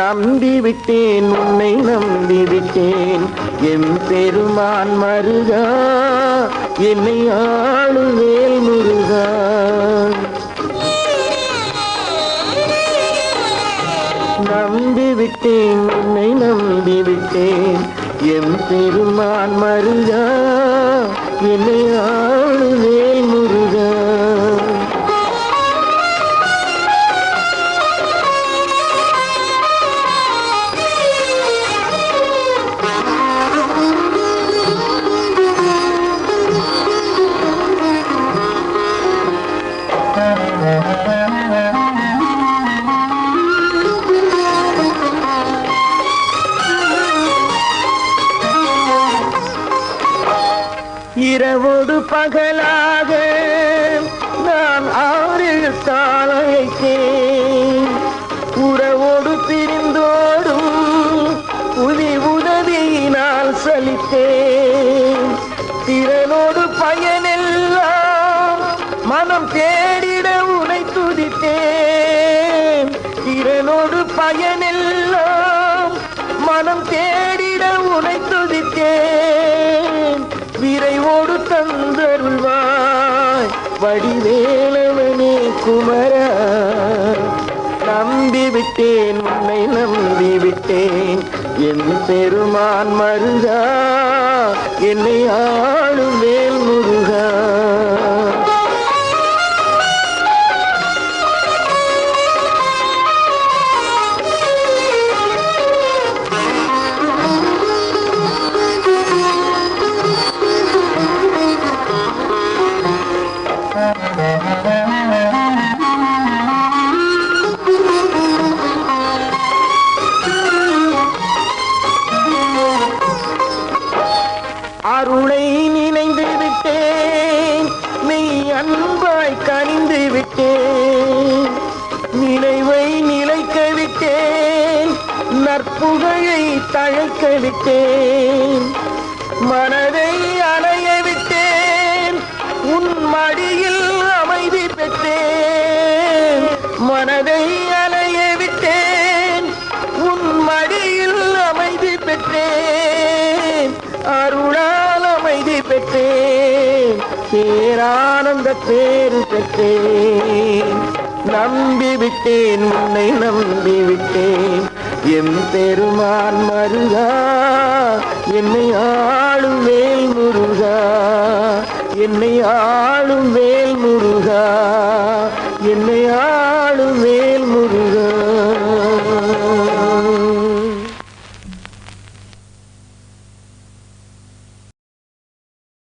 நம்பி விட்டேன் உன்னை நம்பி விட்டேன் எம் பெருமான் மருகா என்னை ஆளுவேல் முருகா. நம்பி விட்டேன் உன்னை நம்பி விட்டேன் எம் பெருமான் மருகா என்னை ஆள் இரவோடு பகலாக நான் ஆறு தாளைத்தேன் உறவோடு பிரிந்தோடும் உதி உதவியினால் சலித்தேன். திறனோடு பயனெல்லாம் மனம் தேடிட பயனெல்லாம் மனம் தேடிட உனை துதித்தேன். விரைவோடு தந்தருள்வாய். வடிவேலவனே குமர நம்பிவிட்டேன் உன்னை நம்பிவிட்டேன். என் பெருமான் மருகா என்னை ஆளுமே. அருளை நினைந்து விட்டேன். நீ அன்பாய் கனிந்து விட்டேன். நினைவை நிலைக்க விட்டேன். நற்புகழை தழைக்க விட்டேன். மனதை அலைய விட்டேன். உன் மடியில் அமைதி பெற்றேன். மனதை அலைய விட்டேன். உன் மடியில் அமைதி பெற்றேன். அருள பெற்றேன் பேரானந்த பேரு பெற்றேன் நம்பி விட்டேன் உன்னை நம்பி விட்டேன் என் பெருமான் மருகா என்னை ஆளும் வேல் முருகா. என்னை ஆளும் வேல் முருகா. என்னை ஆளும் வேல் முருகா.